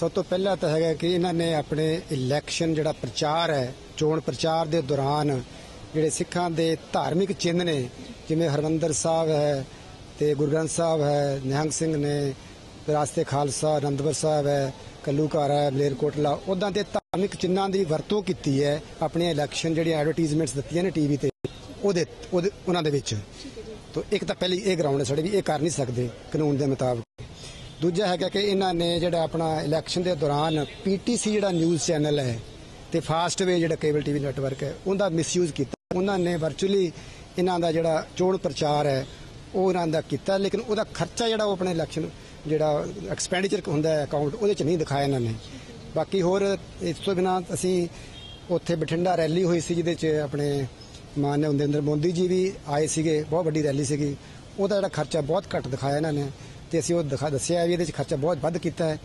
ਸਭ ਤੋਂ ਪਹਿਲਾਂ ਤਾਂ ਹੈਗਾ ਕਿ ਇਹਨਾਂ ਨੇ ਆਪਣੇ ਇਲੈਕਸ਼ਨ ਜਿਹੜਾ ਪ੍ਰਚਾਰ ਹੈ, ਚੋਣ ਪ੍ਰਚਾਰ ਦੇ ਦੌਰਾਨ ਜਿਹੜੇ ਸਿੱਖਾਂ ਦੇ ਧਾਰਮਿਕ ਚਿੰਨ੍ਹ ਨੇ, ਜਿਵੇਂ ਹਰਮੰਦਰ ਸਾਹਿਬ ਹੈ ਤੇ ਗੁਰੂ ਗ੍ਰੰਥ ਸਾਹਿਬ ਹੈ, ਨਿਹੰਗ ਸਿੰਘ ਨੇ ਰਾਸਤੇ ਖਾਲਸਾ, ਅਨੰਦਪੁਰ ਸਾਹਿਬ ਹੈ ਕੱਲੂਘਾਰਾ ਹੈ ਮਲੇਰਕੋਟਲਾ ਉਦਾਂ ਦੇ ਧਾਰਮਿਕ ਚਿੰਨ੍ਹਾਂ ਦੀ ਵਰਤੋਂ ਕੀਤੀ ਹੈ ਆਪਣੀਆਂ ਇਲੈਕਸ਼ਨ ਜਿਹੜੀਆਂ ਐਡਵਰਟਾਈਜ਼ਮੈਂਟਸ ਦਿੱਤੀਆਂ ਨੇ ਟੀਵੀ ਤੇ, ਉਹਦੇ ਉਹਨਾਂ ਦੇ ਵਿੱਚ। ਤੋਂ ਇੱਕ ਤਾਂ ਪਹਿਲੀ ਇਹ ਗਰਾਊਂਡ ਹੈ ਸਾਡੇ ਵੀ ਇਹ ਕਰ ਨਹੀਂ ਸਕਦੇ ਕਾਨੂੰਨ ਦੇ ਮੁਤਾਬਕ। ਦੂਜਾ ਹੈਗਾ ਕਿ ਇਹਨਾਂ ਨੇ ਜਿਹੜਾ ਆਪਣਾ ਇਲੈਕਸ਼ਨ ਦੇ ਦੌਰਾਨ ਪੀਟੀਸੀ ਜਿਹੜਾ ਨਿਊਜ਼ ਚੈਨਲ ਹੈ ਤੇ ਫਾਸਟਵੇ ਜਿਹੜਾ ਕੇਬਲ ਟੀਵੀ ਨੈਟਵਰਕ ਹੈ, ਉਹਦਾ ਮਿਸਯੂਜ਼ ਕੀਤਾ। ਉਹਨਾਂ ਨੇ ਵਰਚੁਅਲੀ ਇਹਨਾਂ ਦਾ ਜਿਹੜਾ ਚੋਣ ਪ੍ਰਚਾਰ ਹੈ, ਉਹ ਇਹਨਾਂ ਦਾ ਕੀਤਾ, ਲੇਕਿਨ ਉਹਦਾ ਖਰਚਾ ਜਿਹੜਾ ਉਹ ਆਪਣੇ ਇਲੈਕਸ਼ਨ ਜਿਹੜਾ ਐਕਸਪੈਂਡੀਚਰ ਹੁੰਦਾ ਹੈ ਅਕਾਊਂਟ ਉਹਦੇ ਚ ਨਹੀਂ ਦਿਖਾਇਆ ਇਹਨਾਂ ਨੇ। ਬਾਕੀ ਹੋਰ, ਇਸ ਤੋਂ ਬਿਨਾਂ ਅਸੀਂ ਉੱਥੇ ਬਠਿੰਡਾ ਰੈਲੀ ਹੋਈ ਸੀ, ਜਿਹਦੇ ਚ ਆਪਣੇ ਮਾਨਯ ਨਰਿੰਦਰ ਮੋਦੀ ਜੀ ਵੀ ਆਏ ਸੀਗੇ, ਬਹੁਤ ਵੱਡੀ ਰੈਲੀ ਸੀਗੀ। ਉਹਦਾ ਜਿਹੜਾ ਖਰਚਾ ਬਹੁਤ ਘੱਟ ਦਿਖਾਇਆ ਇਹਨਾਂ ਨੇ। ਤੇ ਅਸੀਂ ਉਹ ਦਿਖਾ ਦੱਸਿਆ ਵੀ ਇਹਦੇ ਚ ਖਰਚਾ ਬਹੁਤ ਵੱਧ ਕੀਤਾ ਹੈ।